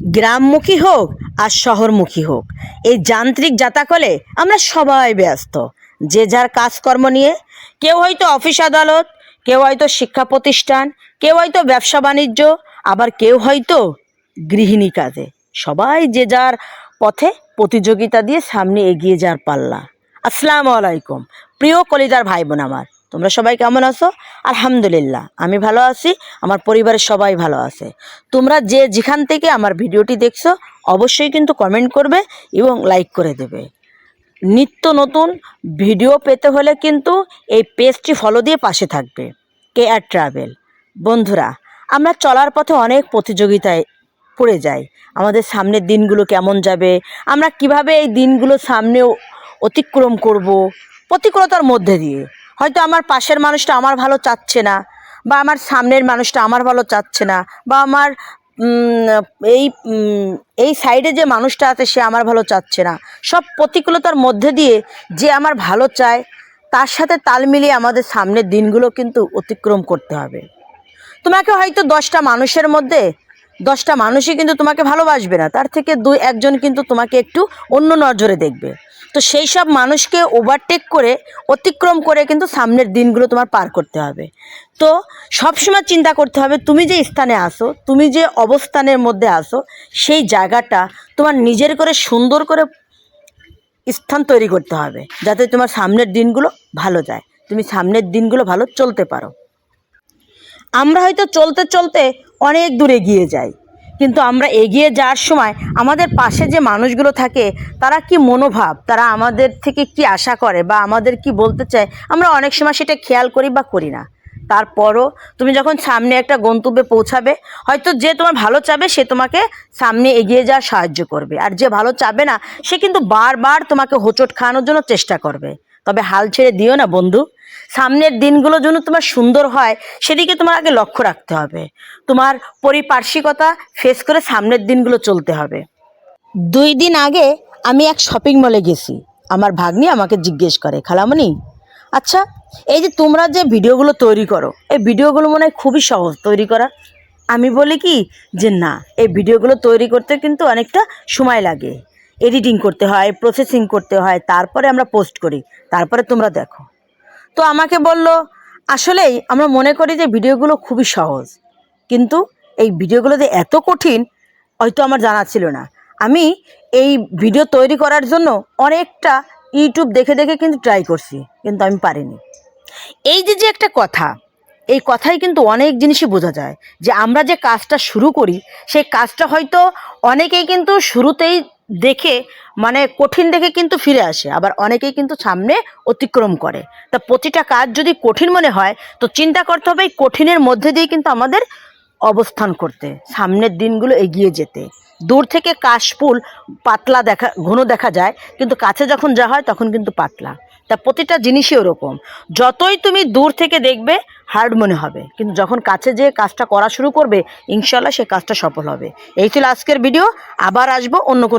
গ্রামমুখী হোক আর শহরমুখী হোক। এই যান্ত্রিক যাতাকলে আমরা সবাই ব্যস্ত। যে যার কাজকর্ম নিয়ে কেউ হয়তো অফিস আদালত, কেউ হয়তো শিক্ষা প্রতিষ্ঠান, কেউ হয়তো ব্যবসা বাণিজ্য, আবার কেউ হয়তো গৃহিণী কাজে। সবাই যে যার পথে প্রতিযোগিতা দিয়ে সামনে এগিয়ে যাওয়ার পাল্লা। আসসালামু আলাইকুম। প্রিয় কলিদার ভাই বোন আমার তোমরা সবাই কেমন আছো? আলহামদুলিল্লাহ, আমি ভালো আছি, আমার পরিবারের সবাই ভালো আছে। তোমরা যে যেখান থেকে আমার ভিডিওটি দেখছ, অবশ্যই কিন্তু কমেন্ট করবে এবং লাইক করে দেবে। নিত্য নতুন ভিডিও পেতে হলে কিন্তু এই পেজটি ফলো দিয়ে পাশে থাকবে কে আর ট্রাভেল বন্ধুরা, আমরা চলার পথে অনেক প্রতিযোগিতায় পড়ে যাই। আমাদের সামনের দিনগুলো কেমন যাবে? আমরা কীভাবে এই দিনগুলো সামনে অতিক্রম করব? প্রতিকূলতার মধ্যে দিয়ে। হয়তো আমার পাশের মানুষটা আমার ভালো চাচ্ছে না, বা আমার সামনের মানুষটা আমার ভালো চাচ্ছে না, বা আমার এই এই সাইডে যে মানুষটা আছে সে আমার ভালো চাচ্ছে না। সব প্রতিকূলতার মধ্যে দিয়ে যে আমার ভালো চায়, তার সাথে তাল মিলিয়ে আমাদের সামনের দিনগুলো কিন্তু অতিক্রম করতে হবে। তোমাকে হয়তো দশটা মানুষের মধ্যে, দশটা মানুষই কিন্তু তোমাকে ভালোবাসবে না, তার থেকে দুই, একজন কিন্তু তোমাকে একটু অন্য নজরে দেখবে। তো সেই সব মানুষকে ওভারটেক করে, অতিক্রম করে কিন্তু সামনের দিনগুলো তোমার পার করতে হবে। তো সবসময় চিন্তা করতে হবে, তুমি যে স্থানে আসো তুমি যে অবস্থানের মধ্যে আসো সেই জায়গাটা তোমার নিজের করে সুন্দর করে স্থান তৈরি করতে হবে, যাতে তোমার সামনের দিনগুলো ভালো যায়। তুমি সামনের দিনগুলো ভালো চলতে পারো। আমরা হয়তো চলতে চলতে অনেক দূর এগিয়ে যাই। কিন্তু আমরা এগিয়ে যাওয়ার সময় আমাদের পাশে যে মানুষগুলো থাকে, তারা কি মনোভাব? তারা আমাদের থেকে কি আশা করে বা আমাদের কি বলতে চায়? আমরা অনেক সময় সেটা খেয়াল করি বা করি না। তারপরও তুমি যখন সামনে একটা গন্তব্যে পৌঁছাবে, হয়তো যে তোমার ভালো চাবে সে তোমাকে সামনে এগিয়ে যাওয়ার সাহায্য করবে। আর যে ভালো চাবে না, সে কিন্তু বারবার তোমাকে হোঁচট খাওয়ানোর জন্য চেষ্টা করবে। তবে হাল ছেড়ে দিও না, বন্ধু। সামনের দিনগুলো যেন তোমার সুন্দর হয়, সেদিকে তোমার আগে লক্ষ্য রাখতে হবে। তোমার পরিপার্শ্বিকতা ফেস করে সামনের দিনগুলো চলতে হবে। দুই দিন আগে আমি এক শপিং মলে গেছি। আমার ভাগ্নি আমাকে জিজ্ঞেস করে, খালামণি আচ্ছা এই যে তোমরা যে ভিডিওগুলো তৈরি করো, এই ভিডিওগুলো মনে হয় খুবই সহজ তৈরি করা। আমি বলি কি, যে না, এই ভিডিওগুলো তৈরি করতে কিন্তু অনেকটা সময় লাগে। এডিটিং করতে হয় প্রসেসিং করতে হয়, তারপরে আমরা পোস্ট করি, তারপরে তোমরা দেখো। তো আমাকে বলল, আসলেই আমরা মনে করি যে ভিডিওগুলো খুবই সহজ, কিন্তু এই ভিডিওগুলো যে এত কঠিন, হয়তো আমার জানা ছিল না। আমি এই ভিডিও তৈরি করার জন্য অনেকটা ইউটিউব দেখে দেখে কিন্তু ট্রাই করছি, কিন্তু আমি পারিনি। এই যে যে একটা কথা, এই কথাই কিন্তু অনেক জিনিসই বোঝা যায় যে আমরা যে কাজটা শুরু করি, সেই কাজটা হয়তো অনেকেই কিন্তু শুরুতেই দেখে মানে কঠিন দেখে কিন্তু ফিরে আসে। আবার অনেকেই কিন্তু সামনে অতিক্রম করে। তা প্রতিটা কাজ যদি কঠিন মনে হয়, তো চিন্তা করতে হবে এই কঠিনের মধ্যে দিয়ে কিন্তু আমাদের অবস্থান করতে, সামনের দিনগুলো এগিয়ে যেতে। দূর থেকে কাশফুল পাতলা দেখা, ঘন দেখা যায়, কিন্তু কাছে যখন যা হয় তখন কিন্তু পাতলা। তা প্রতিটা জিনিসই ওরকম। যতই তুমি দূর থেকে দেখবে হার্ড মনে হবে। কিন্তু যখন কাছে যেয়ে কাজটা করা শুরু করবে ইনশাল্লাহ সে কাজটা সফল হবে। এই ছিল আজকের ভিডিও আবার আসব অন্য কোনো